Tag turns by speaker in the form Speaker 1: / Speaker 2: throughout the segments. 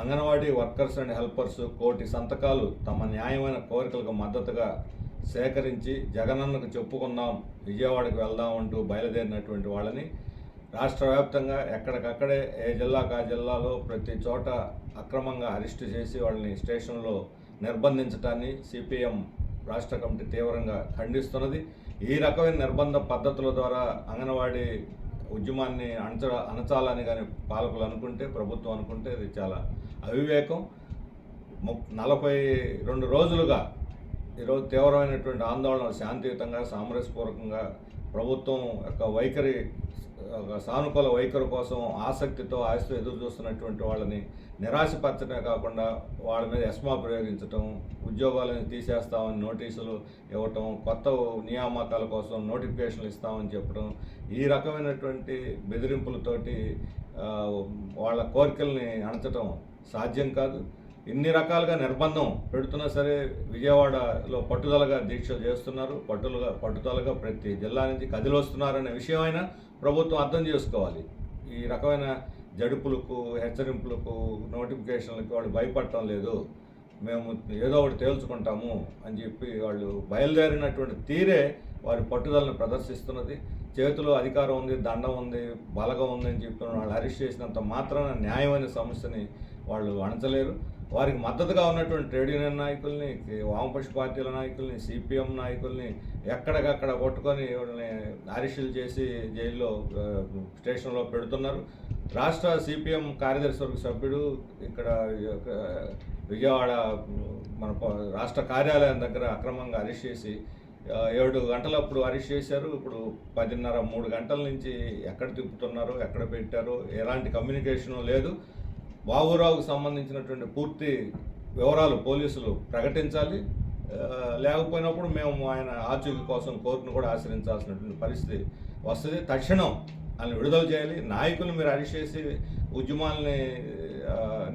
Speaker 1: Anganwadi workers and helpers కోటి సంతకాలు తమ న్యాయమైన కోరికలకు మద్దతుగా సేకరించి జగనన్నకు చెప్పుకుందాం విజయవాడకు వెళ్దాం అంటూ బయలుదేరినటువంటి వాళ్ళని రాష్ట్ర వ్యాప్తంగా ఎక్కడికక్కడే ఏ జిల్లాకు ఆ జిల్లాలో ప్రతి చోట అక్రమంగా అరెస్టు చేసి వాళ్ళని స్టేషన్లో నిర్బంధించడాన్ని సిపిఎం రాష్ట్ర కమిటీ తీవ్రంగా ఖండిస్తున్నది. ఈ రకమైన నిర్బంధ పద్ధతుల ద్వారా అంగన్వాడీ ఉద్యమాన్ని అణచ అణచాలని కానీ పాలకులు అనుకుంటే ప్రభుత్వం అనుకుంటే అది చాలా అవివేకం. ము నలభై రెండు రోజులుగా ఈరోజు తీవ్రమైనటువంటి ఆందోళన శాంతియుతంగా సామరస్యపూర్వకంగా ప్రభుత్వం యొక్క వైఖరి ఒక సానుకూల వైఖరి కోసం ఆసక్తితో ఆశతో ఎదురు చూస్తున్నటువంటి వాళ్ళని నిరాశపరచడమే కాకుండా వాళ్ళ మీద ఎస్మా ప్రయోగించటం ఉద్యోగాలను తీసేస్తామని నోటీసులు ఇవ్వటం కొత్త నియామకాల కోసం నోటిఫికేషన్లు ఇస్తామని చెప్పడం ఈ రకమైనటువంటి బెదిరింపులతోటి వాళ్ళ కోరికల్ని అణచటం సాధ్యం కాదు. ఇన్ని రకాలుగా నిర్బంధం పెడుతున్నా సరే విజయవాడలో పట్టుదలగా దీక్ష చేస్తున్నారు. పట్టుదలగా పట్టుదలగా ప్రతి జిల్లా నుంచి కదిలొస్తున్నారనే విషయం అయినా ప్రభుత్వం అర్థం చేసుకోవాలి. ఈ రకమైన జడుపులకు హెచ్చరింపులకు నోటిఫికేషన్లకు వాళ్ళు భయపడటం లేదు. మేము ఏదో ఒకటి తేల్చుకుంటాము అని చెప్పి వాళ్ళు బయలుదేరినటువంటి తీరే వారి పట్టుదలను ప్రదర్శిస్తున్నది. చేతిలో అధికారం ఉంది దండం ఉంది బలగం ఉంది అని చెప్పి వాళ్ళు అరెస్ట్ చేసినంత మాత్రాన న్యాయమైన సమస్యని వాళ్ళు అణచలేరు. వారికి మద్దతుగా ఉన్నటువంటి ట్రేడ్ యూనియన్ నాయకుల్ని వామపక్ష పార్టీల నాయకుల్ని సిపిఎం నాయకుల్ని ఎక్కడికక్కడ కొట్టుకొని వాళ్ళని అరెస్టులు చేసి జైల్లో స్టేషన్లో పెడుతున్నారు. రాష్ట్ర సిపిఎం కార్యదర్శి వర్గ సభ్యుడు ఇక్కడ విజయవాడ మన రాష్ట్ర కార్యాలయం దగ్గర అక్రమంగా అరెస్ట్ చేసి ఏడు గంటలప్పుడు అరెస్ట్ చేశారు. ఇప్పుడు పదిన్నర మూడు గంటల నుంచి ఎక్కడ తిప్పుతున్నారు ఎక్కడ పెట్టారు ఎలాంటి కమ్యూనికేషన్ లేదు. బాబురావుకు సంబంధించినటువంటి పూర్తి వివరాలు పోలీసులు ప్రకటించాలి. లేకపోయినప్పుడు మేము ఆయన ఆచూకీ కోసం కోర్టును కూడా ఆశ్రయించాల్సినటువంటి పరిస్థితి వస్తుంది. తక్షణం ఆయన విడుదల చేయాలి. నాయకులు మీరు అరెస్ట్ చేసి ఉద్యమాల్ని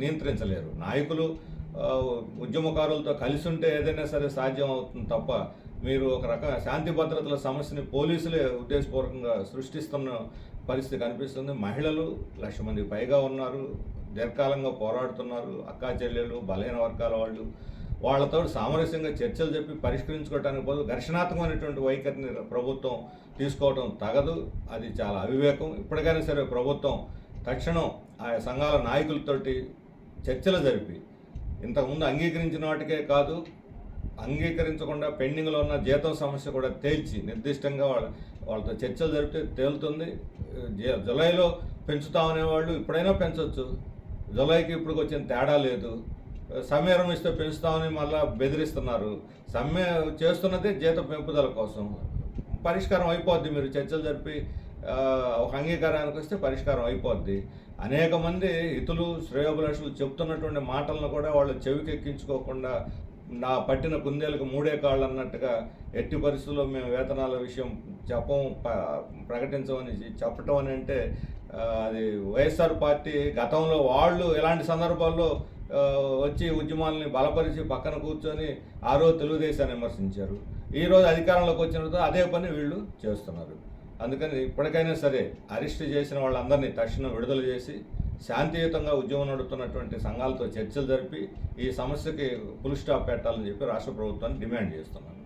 Speaker 1: నియంత్రించలేరు. నాయకులు ఉద్యమకారులతో కలిసి ఉంటే ఏదైనా సరే సాధ్యం అవుతుంది తప్ప మీరు ఒక రక శాంతి భద్రతల సమస్యని పోలీసులే ఉద్దేశపూర్వకంగా సృష్టిస్తున్న పరిస్థితి కనిపిస్తుంది. మహిళలు లక్ష మంది పైగా ఉన్నారు. దీర్ఘకాలంగా పోరాడుతున్నారు. అక్కా చెల్లెలు బలహీన వర్గాల వాళ్ళు. వాళ్ళతో సామరస్యంగా చర్చలు చెప్పి పరిష్కరించుకోవటానికి బదులు ఘర్షణాత్మకమైనటువంటి వైఖరిని ప్రభుత్వం తీసుకోవడం తగదు. అది చాలా అవివేకం. ఇప్పటికైనా సరే ప్రభుత్వం తక్షణం ఆయా సంఘాల నాయకులతోటి చర్చలు జరిపి ఇంతకుముందు అంగీకరించిన వాటికే కాదు అంగీకరించకుండా పెండింగ్లో ఉన్న జీతం సమస్య కూడా తేల్చి నిర్దిష్టంగా వాళ్ళ వాళ్ళతో చర్చలు జరిపితే తేలుతుంది. జ- జూలైలో పెంచుతామనే వాళ్ళు ఇప్పుడైనా పెంచవచ్చు జులైకి ఇప్పుడు వచ్చిన తేడా లేదు. సమీరం ఇస్తే పెంచుతామని మళ్ళీ బెదిరిస్తున్నారు. సమ్మె చేస్తున్నదే జీత పెంపుదల కోసం. పరిష్కారం అయిపోద్ది మీరు చర్చలు జరిపి ఒక అంగీకారానికి వస్తే పరిష్కారం అయిపోద్ది. అనేక మంది ఇతులు శ్రేయోభిలాషులు చెప్తున్నటువంటి మాటలను కూడా వాళ్ళు చెవికెక్కించుకోకుండా నా పట్టిన కుందేలకు మూడే కాళ్ళు అన్నట్టుగా ఎట్టి పరిస్థితుల్లో మేము వేతనాల విషయం చెప్పం ప్రకటించమని చెప్పటం అని అంటే అది వైఎస్ఆర్ పార్టీ గతంలో వాళ్ళు ఎలాంటి సందర్భాల్లో వచ్చి ఉద్యమాలని బలపరిచి పక్కన కూర్చొని ఆ రోజు తెలుగుదేశాన్ని విమర్శించారు. ఈరోజు అధికారంలోకి వచ్చిన తర్వాత అదే పని వీళ్ళు చేస్తున్నారు. అందుకని ఇప్పటికైనా సరే అరెస్ట్ చేసిన వాళ్ళందరినీ తక్షణం విడుదల చేసి శాంతియుతంగా ఉద్యమం నడుపుతున్నటువంటి సంఘాలతో చర్చలు జరిపి ఈ సమస్యకి ఫుల్ స్టాప్ పెట్టాలని చెప్పి రాష్ట్ర ప్రభుత్వాన్ని డిమాండ్ చేస్తున్నాను.